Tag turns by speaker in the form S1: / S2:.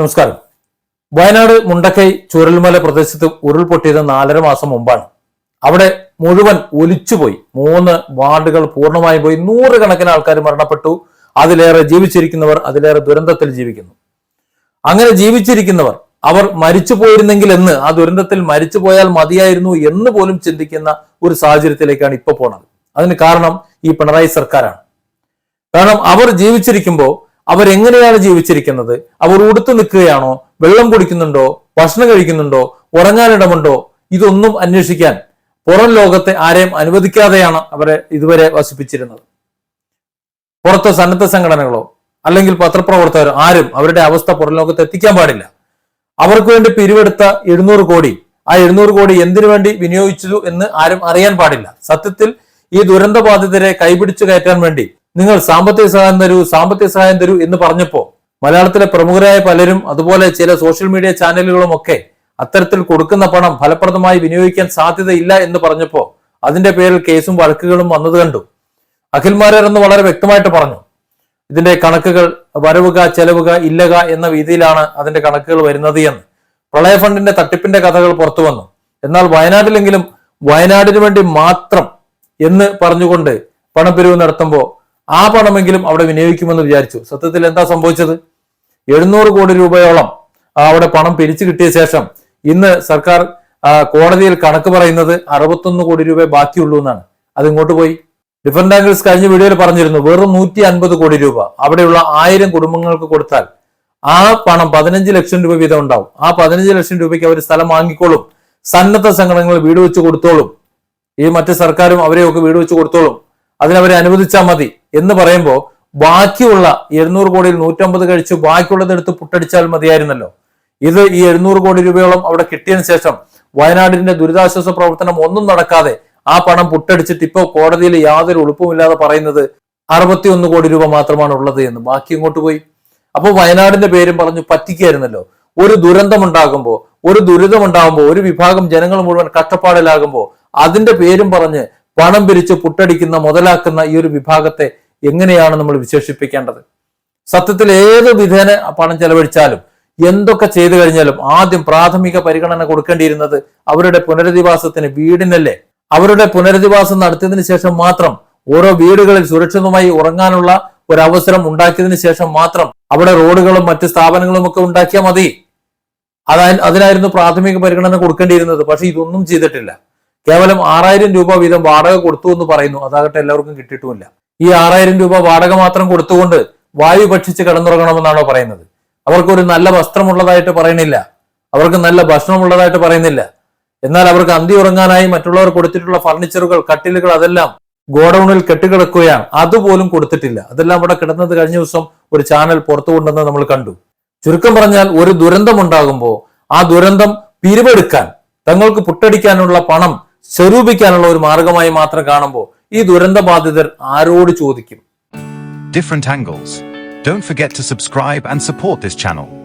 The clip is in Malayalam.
S1: നമസ്കാരം. വയനാട് മുണ്ടക്കൈ ചുരൽമല പ്രദേശത്ത് ഉരുൾപൊട്ടിയത് നാലര മാസം മുമ്പാണ്. അവിടെ മുഴുവൻ ഒലിച്ചുപോയി. മൂന്ന് വാർഡുകൾ പൂർണമായും പോയി. നൂറുകണക്കിന് ആൾക്കാർ മരണപ്പെട്ടു. അതിലേറെ ജീവിച്ചിരിക്കുന്നവർ അതിലേറെ ദുരന്തത്തിൽ ജീവിക്കുന്നു. അങ്ങനെ ജീവിച്ചിരിക്കുന്നവർ അവർ മരിച്ചു പോയിരുന്നെങ്കിൽ എന്ന് ആ ദുരന്തത്തിൽ മരിച്ചു പോയാൽ മതിയായിരുന്നു എന്ന് പോലും ചിന്തിക്കുന്ന ഒരു സാഹചര്യത്തിലേക്കാണ് ഇപ്പോൾ പോണത്. അതിന് കാരണം ഈ പിണറായി സർക്കാരാണ്. കാരണം അവർ ജീവിച്ചിരിക്കുമ്പോൾ അവരെങ്ങനെയാണ് ജീവിച്ചിരിക്കുന്നത്? അവർ ഉടുത്തു നിൽക്കുകയാണോ? വെള്ളം കുടിക്കുന്നുണ്ടോ? ഭക്ഷണം കഴിക്കുന്നുണ്ടോ? ഉറങ്ങാനിടമുണ്ടോ ഇതൊന്നും അന്വേഷിക്കാൻ പുറം ലോകത്തെ ആരെയും അനുവദിക്കാതെയാണ് അവരെ ഇതുവരെ വസിപ്പിച്ചിരുന്നത്. പുറത്തെ സന്നദ്ധ സംഘടനകളോ അല്ലെങ്കിൽ പത്രപ്രവർത്തകരോ ആരും അവരുടെ അവസ്ഥ പുറം ലോകത്ത് എത്തിക്കാൻ പാടില്ല. അവർക്ക് വേണ്ടി പിരിവെടുത്ത എഴുന്നൂറ് കോടി ആ എഴുന്നൂറ് കോടി എന്തിനു വേണ്ടി വിനിയോഗിച്ചു എന്ന് ആരും അറിയാൻ പാടില്ല. സത്യത്തിൽ ഈ ദുരന്ത ബാധിതരെ കൈപിടിച്ചു കയറ്റാൻ വേണ്ടി നിങ്ങൾ സാമ്പത്തിക സഹായം തരൂ സാമ്പത്തിക സഹായം തരൂ എന്ന് പറഞ്ഞപ്പോൾ മലയാളത്തിലെ പ്രമുഖരായ പലരും അതുപോലെ ചില സോഷ്യൽ മീഡിയ ചാനലുകളും ഒക്കെ അത്തരത്തിൽ കൊടുക്കുന്ന പണം ഫലപ്രദമായി വിനിയോഗിക്കാൻ സാധ്യതയില്ല എന്ന് പറഞ്ഞപ്പോൾ അതിന്റെ പേരിൽ കേസും വഴക്കുകളും വന്നത് കണ്ടു. അഖിൽമാരർ എന്ന് വളരെ വ്യക്തമായിട്ട് പറഞ്ഞു ഇതിന്റെ കണക്കുകൾ വരവുക ചെലവുക ഇല്ലക എന്ന രീതിയിലാണ് അതിന്റെ കണക്കുകൾ വരുന്നത് എന്ന്. പ്രളയ ഫണ്ടിന്റെ തട്ടിപ്പിന്റെ കഥകൾ പുറത്തു വന്നു. എന്നാൽ വയനാട്ടിലെങ്കിലും വയനാടിന് വേണ്ടി മാത്രം എന്ന് പറഞ്ഞുകൊണ്ട് പണപ്പിരിവ് നടത്തുമ്പോൾ ആ പണമെങ്കിലും അവിടെ വിനിയോഗിക്കുമെന്ന് വിചാരിച്ചു. സത്യത്തിൽ എന്താ സംഭവിച്ചത്? എഴുന്നൂറ് കോടി രൂപയോളം അവിടെ പണം പിരിച്ചു കിട്ടിയ ശേഷം ഇന്ന് സർക്കാർ കോടതിയിൽ കണക്ക് പറയുന്നത് അറുപത്തൊന്ന് കോടി രൂപ ബാക്കിയുള്ളൂ എന്നാണ്. അത് ഇങ്ങോട്ട് പോയി. ഡിഫറെന്റ് ആംഗിൾസ് കഴിഞ്ഞ വീഡിയോയിൽ പറഞ്ഞിരുന്നു വെറും നൂറ്റി അൻപത് കോടി രൂപ അവിടെയുള്ള ആയിരം കുടുംബങ്ങൾക്ക് കൊടുത്താൽ ആ പണം പതിനഞ്ച് ലക്ഷം രൂപ വീതം ഉണ്ടാവും. ആ പതിനഞ്ച് ലക്ഷം രൂപയ്ക്ക് അവർ സ്ഥലം വാങ്ങിക്കോളും. സന്നദ്ധ സംഘടനകൾ വീട് വെച്ച് കൊടുത്തോളും. ഈ മറ്റു സർക്കാരും അവരെയൊക്കെ വീട് വെച്ച് കൊടുത്തോളും. അതിനവരെ അനുവദിച്ചാൽ മതി എന്ന് പറയുമ്പോൾ ബാക്കിയുള്ള എഴുന്നൂറ് കോടിയിൽ നൂറ്റമ്പത് കഴിച്ച് ബാക്കിയുള്ളത് എടുത്ത് പുട്ടടിച്ചാൽ മതിയായിരുന്നല്ലോ. ഇത് ഈ എഴുന്നൂറ് കോടി രൂപയോളം അവിടെ കിട്ടിയതിനു ശേഷം വയനാടിന്റെ ദുരിതാശ്വാസ പ്രവർത്തനം ഒന്നും നടക്കാതെ ആ പണം പുട്ടടിച്ചിട്ട് ഇപ്പോൾ കോടതിയിൽ യാതൊരു ഉളുപ്പുമില്ലാതെ പറയുന്നത് അറുപത്തിയൊന്ന് കോടി രൂപ മാത്രമാണ് ഉള്ളത് എന്ന്. ബാക്കി ഇങ്ങോട്ട് പോയി? അപ്പോൾ വയനാടിന്റെ പേരും പറഞ്ഞു പറ്റിക്കായിരുന്നല്ലോ. ഒരു ദുരന്തമുണ്ടാകുമ്പോൾ ഒരു ദുരിതമുണ്ടാകുമ്പോൾ ഒരു വിഭാഗം ജനങ്ങൾ മുഴുവൻ കഷ്ടപ്പാടിലാകുമ്പോൾ അതിന്റെ പേരും പറഞ്ഞ് പണം പിരിച്ച് പുട്ടടിക്കുന്ന മുതലാക്കുന്ന ഈ ഒരു വിഭാഗത്തെ എങ്ങനെയാണ് നമ്മൾ വിശേഷിപ്പിക്കേണ്ടത്? സത്യത്തിൽ ഏത് വിധേന പണം ചെലവഴിച്ചാലും എന്തൊക്കെ ചെയ്തു കഴിഞ്ഞാലും ആദ്യം പ്രാഥമിക പരിഗണന കൊടുക്കേണ്ടിയിരുന്നത് അവരുടെ പുനരധിവാസത്തിന് വീടിനല്ലേ? അവരുടെ പുനരധിവാസം നടത്തിയതിനു ശേഷം മാത്രം ഓരോ വീടുകളിൽ സുരക്ഷിതമായി ഉറങ്ങാനുള്ള ഒരു ഉണ്ടാക്കിയതിനു ശേഷം മാത്രം അവിടെ റോഡുകളും മറ്റ് സ്ഥാപനങ്ങളും ഒക്കെ ഉണ്ടാക്കിയാൽ മതി. അതാ അതിനായിരുന്നു പ്രാഥമിക പരിഗണന കൊടുക്കേണ്ടിയിരുന്നത്. പക്ഷെ ഇതൊന്നും ചെയ്തിട്ടില്ല. കേവലം ആറായിരം രൂപ വീതം വാടക കൊടുത്തു എന്ന് പറയുന്നു. അതാകട്ടെ എല്ലാവർക്കും കിട്ടിയിട്ടുമില്ല. ഈ ആറായിരം രൂപ വാടക മാത്രം കൊടുത്തുകൊണ്ട് വായു ഭക്ഷിച്ച് കിടന്നുറങ്ങണമെന്നാണോ പറയുന്നത്? അവർക്ക് ഒരു നല്ല വസ്ത്രമുള്ളതായിട്ട് പറയണില്ല അവർക്ക് നല്ല ഭക്ഷണമുള്ളതായിട്ട് പറയുന്നില്ല. എന്നാൽ അവർക്ക് അന്തി ഉറങ്ങാനായി മറ്റുള്ളവർ കൊടുത്തിട്ടുള്ള ഫർണിച്ചറുകൾ കട്ടിലുകൾ അതെല്ലാം ഗോഡൌണിൽ കെട്ടിക്കിടക്കുകയാണ്. അതുപോലും കൊടുത്തിട്ടില്ല. അതെല്ലാം അവിടെ കിടന്നത് കഴിഞ്ഞ ദിവസം ഒരു ചാനൽ പുറത്തു നമ്മൾ കണ്ടു. ചുരുക്കം പറഞ്ഞാൽ ഒരു ദുരന്തം ഉണ്ടാകുമ്പോൾ ആ ദുരന്തം പിരിവെടുക്കാൻ തങ്ങൾക്ക് പുട്ടടിക്കാനുള്ള പണം സ്വരൂപിക്കാനുള്ള ഒരു മാർഗമായി മാത്രം കാണുമ്പോൾ ഈ ദുരന്ത ബാധിതർ ആരോട് ചോദിക്കും
S2: different angles. Don't forget to subscribe and support this channel.